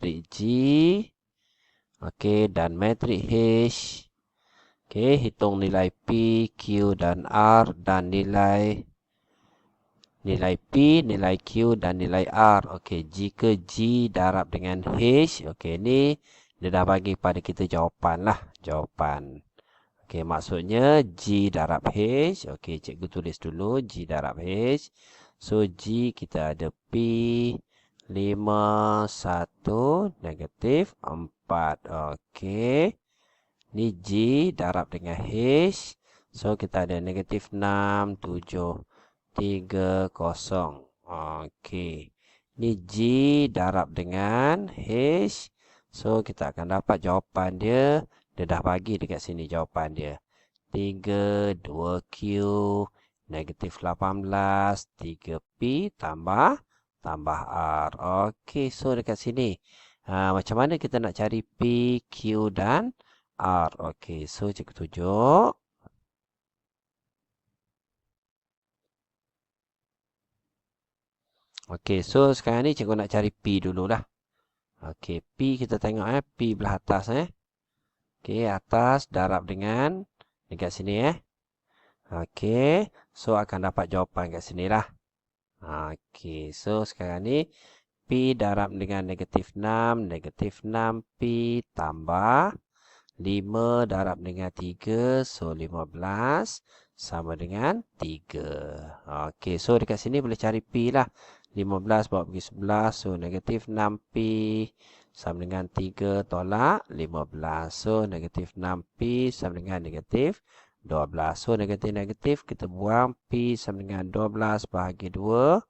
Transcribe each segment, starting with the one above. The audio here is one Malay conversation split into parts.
matrik G. Okey, dan matrik H. Okey, hitung nilai P, Q dan R dan nilai nilai P, nilai Q dan nilai R. Okey, jika G darab dengan H, okey ni dia dah bagi pada kita jawapan lah, jawapan. Okey, maksudnya G darab H. Okey, cikgu tulis dulu G darab H. So, G kita ada P 5, 1, negatif 4. Okey. Ni G darab dengan H. So, kita ada negatif 6, 7, 3, 0. Okey. Ni G darab dengan H. So, kita akan dapat jawapan dia. Dia dah bagi dekat sini jawapan dia. 3, 2Q, negatif 18, 3P tambah tambah R. Okey, so dekat sini. Ha, macam mana kita nak cari P, Q dan R? Okey, so cikgu tunjuk. Okey, so sekarang ni cikgu nak cari P dululah. Okey, P kita tengok eh. P belah atas eh. Okey, atas darab dengan dekat sini eh. Okey, so akan dapat jawapan kat sini lah. Okey, so sekarang ni P darab dengan negatif 6, negatif 6P tambah 5 darab dengan 3, so 15 sama dengan 3. Okey, so dekat sini boleh cari P lah. 15 bawa pergi 11, so negatif 6P sama dengan 3 tolak 15. So negatif 6P sama dengan negatif 12. So, negatif-negatif kita buang P sama dengan 12 bahagi 2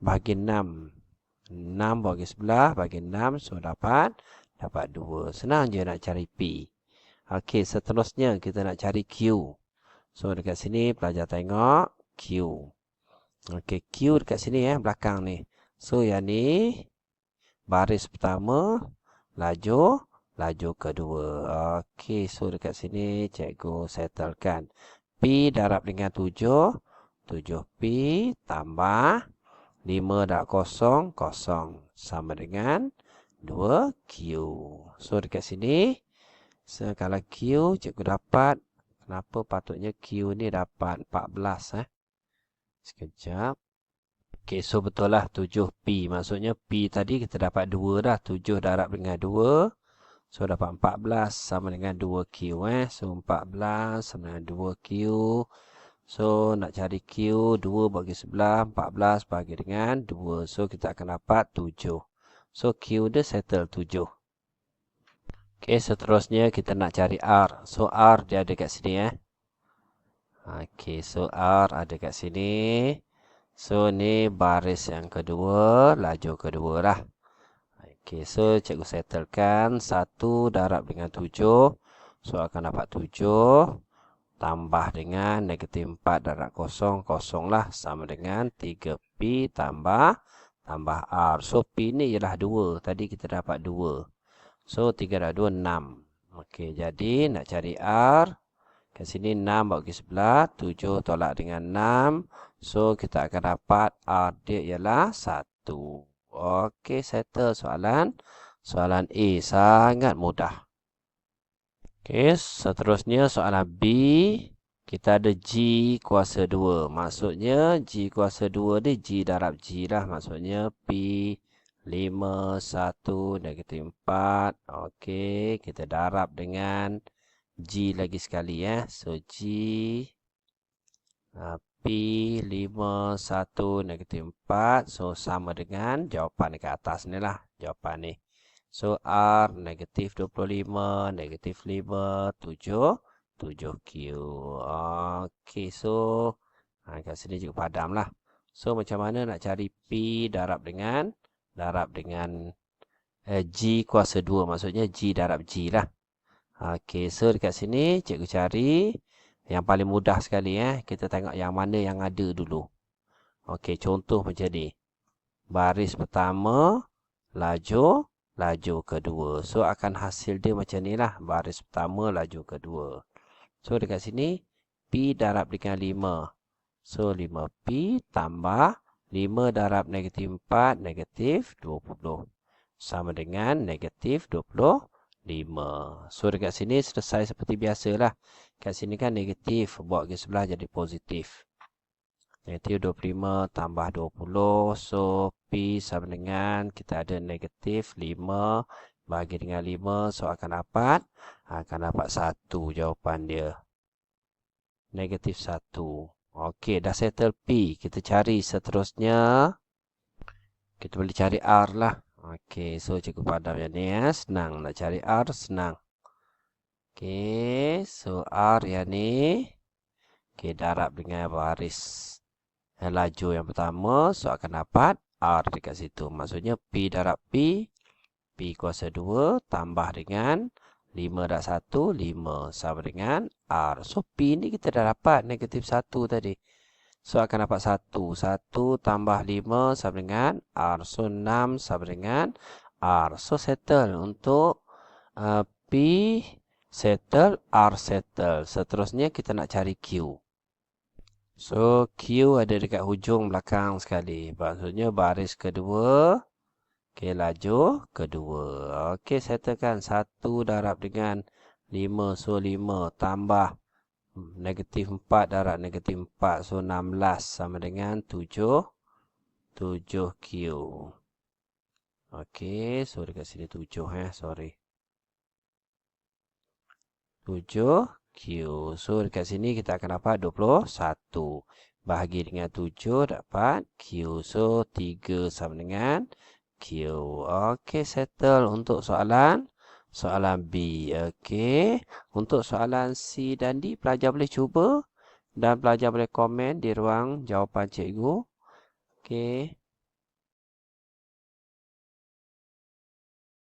bahagi 6. 6 bahagi sebelah bahagi 6. So, dapat dapat 2. Senang je nak cari P. Okey, seterusnya kita nak cari Q. So, dekat sini pelajar tengok Q. Okey, Q dekat sini eh, belakang ni. So, yang ni baris pertama, laju laju kedua. Okey, so dekat sini cikgu settlekan. P darab dengan 7. 7P tambah 5 darab kosong, kosong. Sama dengan 2Q. So dekat sini, so, kalau Q cikgu dapat, kenapa patutnya Q ni dapat 14 eh? Sekejap. Okey, so betul lah 7P. Maksudnya P tadi kita dapat 2 dah. 7 darab dengan 2. So dapat 14 sama dengan 2Q eh. So 14 sama dengan 2Q. So nak cari Q 2 bagi sebelah 14 bagi dengan 2. So kita akan dapat 7. So Q dia settle 7. Okay seterusnya kita nak cari R. So R dia ada kat sini eh. Okay so R ada kat sini. So ni baris yang kedua, laju kedua lah. Okey, so cikgu settlekan 1 darab dengan 7. So akan dapat 7 tambah dengan negatif 4 darab kosong, kosong lah sama dengan 3P tambah tambah R. So P ni ialah 2. Tadi kita dapat 2. So 3 darab 2, 6. Okey, jadi nak cari R. Kat sini 6 bagi sebelah, 7 tolak dengan 6. So kita akan dapat R dia ialah 1. Okey, settle soalan. Soalan A sangat mudah. Okey, seterusnya soalan B. Kita ada G kuasa 2. Maksudnya G kuasa 2 ni G darab G lah. Maksudnya P 5, 1, negatif 4. Okey, kita darab dengan G lagi sekali ya. So, G uh, P5, 1, negatif 4. So, sama dengan jawapan dekat atas ni lah. Jawapan ni. So, R negatif 25, negatif 5, 7, 7Q. Okey, so. Ha, kat sini juga padam lah. So, macam mana nak cari P darab dengan darab dengan eh, G kuasa 2. Maksudnya G darab G lah. Okey, so dekat sini cikgu cari yang paling mudah sekali eh. Kita tengok yang mana yang ada dulu. Okey, contoh macam ni. Baris pertama, laju, laju kedua. So, akan hasil dia macam ni lah. Baris pertama, laju kedua. So, dekat sini, P darab dengan 5. So, 5P tambah 5 darab negatif 4, negatif 20. sama dengan negatif 25. So, dekat sini selesai seperti biasalah. Kat sini kan negatif. Buat ke sebelah jadi positif. Negatif 25 tambah 20. So, P sama dengan kita ada negatif 5 bagi dengan 5. So, akan dapat akan dapat 1 jawapan dia. Negatif 1. Okey, dah settle P. Kita cari seterusnya. Kita boleh cari R lah. Okey, so cikgu padam yang ni ya. Senang nak cari R, senang. Okey, so R yang ni. Okey, darab dengan baris laju yang pertama. So akan dapat R dekat situ. Maksudnya P darab P. P kuasa 2 tambah dengan 5 darab 1, 5 sama dengan R. So P ni kita dah dapat negatif 1 tadi. So akan dapat 1. 1 tambah 5 sama dengan R. So 6 sama dengan R. So settle untuk uh, P settle, R settle. Seterusnya kita nak cari Q. So Q ada dekat hujung belakang sekali. Maksudnya baris kedua. Okey laju kedua. Okey settlekan 1 darab dengan 5. So 5 tambah negatif 4 darab negatif 4. So, 16 sama dengan 7. 7Q. Okey, so dekat sini 7 eh, sorry. 7Q. So, dekat sini kita akan dapat 21. Bahagi dengan 7 dapat Q. So, 3 sama dengan Q. Okey, settle untuk soalan soalan B. Okey. Untuk soalan C dan D, pelajar boleh cuba dan pelajar boleh komen di ruang jawapan cikgu. Okey.